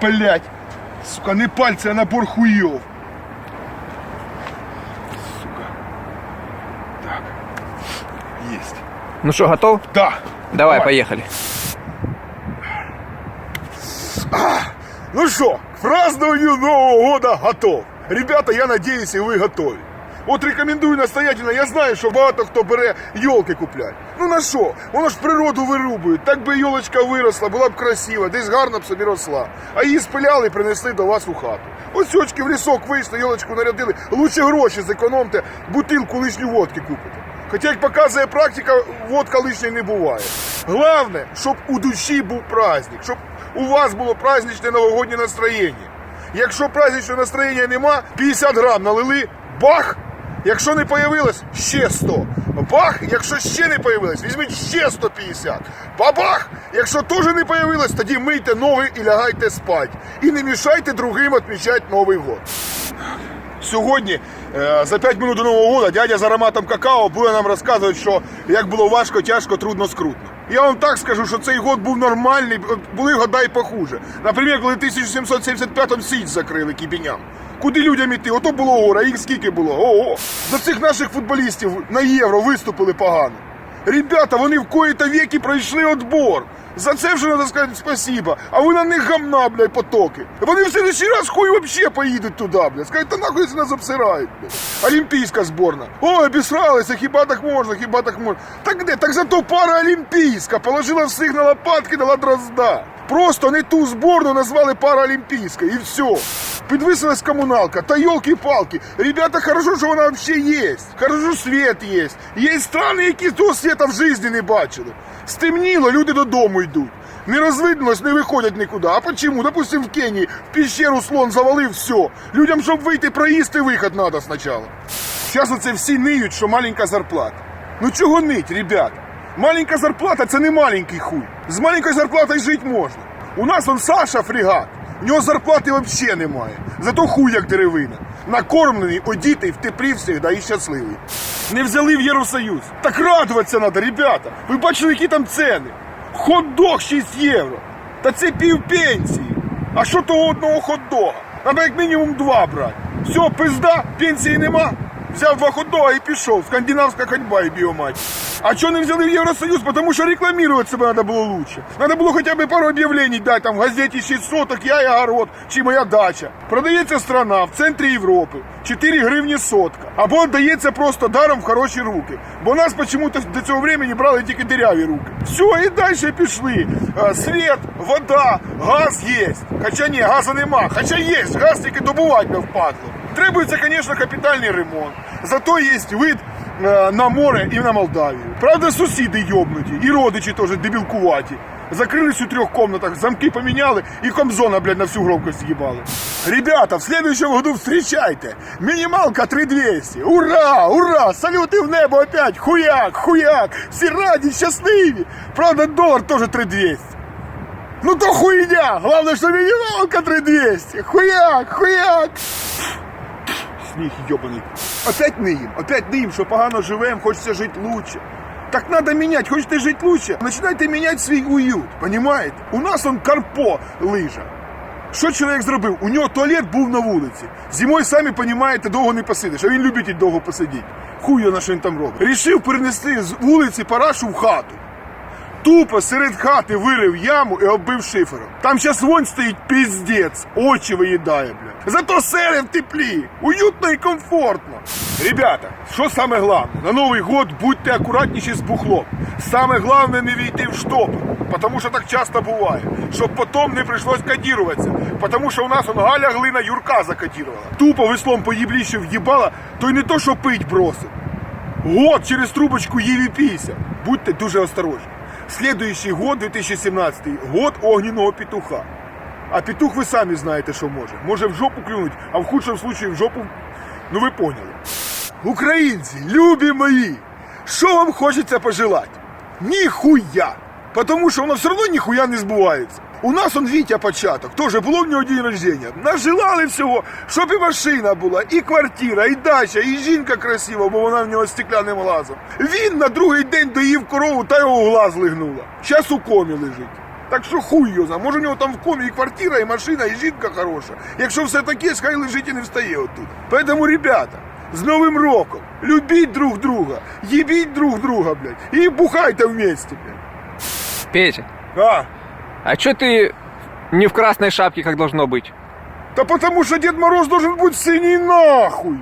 Блять, сука, не пальцы, а набор хуев. Сука. Так. Есть. Ну що, готов? Да. Давай, поїхали. Ну что, к празднованию Нового года готов. Ребята, я надеюсь, и вы готові. От рекомендую настоятельно, я знаю, що багато хто бере йолки купляє. Ну на що? Воно ж природу вирубують. Так би йолочка виросла, була б красива, десь гарно б собі росла. А її спиляли і принесли до вас у хату. Ось сьочки в лісок вийшли, йолочку нарядили. Лучше гроші зекономте, бутилку лишню водки купите. Хоча, як показує практика, водка лишньої не буває. Головне, щоб у душі був праздник, щоб у вас було праздничне новогоднє настроєння. Якщо праздничного настроєння нема, 50 грам налили, бах! Якщо не появилось, ще 100. Бах! Якщо ще не появилось, візьміть ще 150. Бабах! Якщо теж не появилось, тоді мийте ноги і лягайте спать. І не мішайте другим відмічати Новий год. Сьогодні, е, за 5 минут до Нового року, дядя з ароматом какао буде нам розказувати, що як було важко, тяжко, трудно, скрутно. Я вам так скажу, що цей год був нормальний, були года і похуже. Наприклад, коли в 1775-му Січ закрили кібіням. Куди людям іти? Ото було горе, їх скільки було? Ого! За цих наших футболістів на євро виступили погано. Ребята, вони в кої-то віки пройшли отбор. За це вже треба сказати спасибо. А ви на них гамна, блядь, потоки. Вони в следующий раз хуй вообще поїдуть туди, блядь. Скажуть, та нахуй нас обсирають, блядь. Олімпійська зборна. Ой, обісралися, хіба так можна, хіба так можна. Так де? Так зато пара олімпійська положила всіх на лопатки, дала дрозда. Просто не ту зборну назвали параолімпійською і все. Підвисилась комуналка, та йолки-палки. Ребята, хорошо, що вона взагалі є. Хорошо, світ є. Є страни, які того світа в житті не бачили. Стемніло, люди додому йдуть. Не розвиднулось, не виходять нікуди. А почему? Допустим, в Кенії в пещеру слон завалив все. Людям, щоб вийти, проїсти виход треба спочатку. Зараз оце всі ниють, що маленька зарплата. Ну чого нить, ребята? Маленька зарплата це не маленький хуй. З маленькою зарплатою жити можна. У нас он Саша фрегат. У нього зарплати взагалі немає. Зато хуй як деревина. Накормлений, одітий, в теплі всегда і щасливий. Не взяли в Євросоюз. Так радуватися треба, ребята. Ви бачили, які там ціни? Хот-дог 6 євро. Та це пів пенсії. А що того одного хот-дога? Треба як мінімум два брати. Все, пизда, пенсії нема. Взяв два хот-дога і пішов. Скандинавська ходьба і біомать. А що не взяли в Євросоюз? Потому що рекламувати себе треба було лучше. Надо було хоча б пару об'явлень дати там в газеті 6 соток, я і огород, чи моя дача. Продається страна в центрі Європи. 4 гривні сотка. Або дається просто даром в хороші руки. Бо нас почему-то до цього времени брали тільки диряві руки. Все, і далі пішли. Е, Світ, вода, газ є. Хоча ні, газу нема. Хоча є, газ тільки добувати не впадло. Требується, звісно, капітальний ремонт. Зато є вид е, на море і на Молдавію. Правда, сусіди йобнуті, і родичі теж дебілкуваті. Закрились у трьох комнатах, замки поміняли і комзона, блядь, на всю громкость їбали. Ребята, в следующем году встречайте. Минималка 3200. Ура, ура, салюти в небо опять. Хуяк, хуяк. Всі раді, щасливі. Правда, долар теж 3200. Ну то хуйня. Главное, что минималка 3200. Хуяк, хуяк. Сміх йобаний. Опять ниєм, опять ниєм, що погано живем, хочеться жити лучше. Так надо менять, хочете жити лучше, починайте міняти свій уют, понимаете? У нас он Карпо лижа. Що чоловік зробив? У нього туалет був на вулиці. Зимою, самі розумієте, довго не посидиш, а він любить довго посидіти. Хуй на що він там робить. Рішив перенести з вулиці парашу в хату. Тупо серед хати вирив яму і оббив шифером. Там щас вонь стоїть піздець, очі виїдає, бля. Зато сери в теплі, уютно і комфортно. Ребята, що саме головне? На Новий год будьте акуратніші з бухлом. Саме головне не війти в штопор, тому що так часто буває. Щоб потім не прийшлось кодіруватися. Тому що у нас он Галя Глина Юрка закодірувала. Тупо веслом по їбліще в'їбала, то й не то, що пить бросив. Год через трубочку її пійся. Будьте дуже осторожні. Следующий год, 2017, год огненного петуха. А петух ви самі знаєте, що може. Може в жопу клюнуть, а в худшому случае в жопу. Ну ви поняли. Українці, любі мої, що вам хочеться пожелати? Ніхуя! Потому що воно все одно ніхуя не збувається. У нас он Вітя початок, теж було в нього день рождения. Нажелали всього, щоб і машина була, і квартира, і дача, і жінка красива, бо вона в нього стеклянним глазом. Він на другий день доїв корову та його глаз лигнула. Щас у комі лежить. Так що хуй його знає. Може у нього там в комі і квартира, і машина, і жінка хороша. Якщо все таке, хай лежить і не встає оттуда. Поэтому, ребята, з Новим роком! Любіть друг друга, їбіть друг друга, блядь, і бухайте вместе, блядь. Петя, А, а чё ты не в красной шапке, как должно быть? да потому что Дед Мороз должен быть синий нахуй.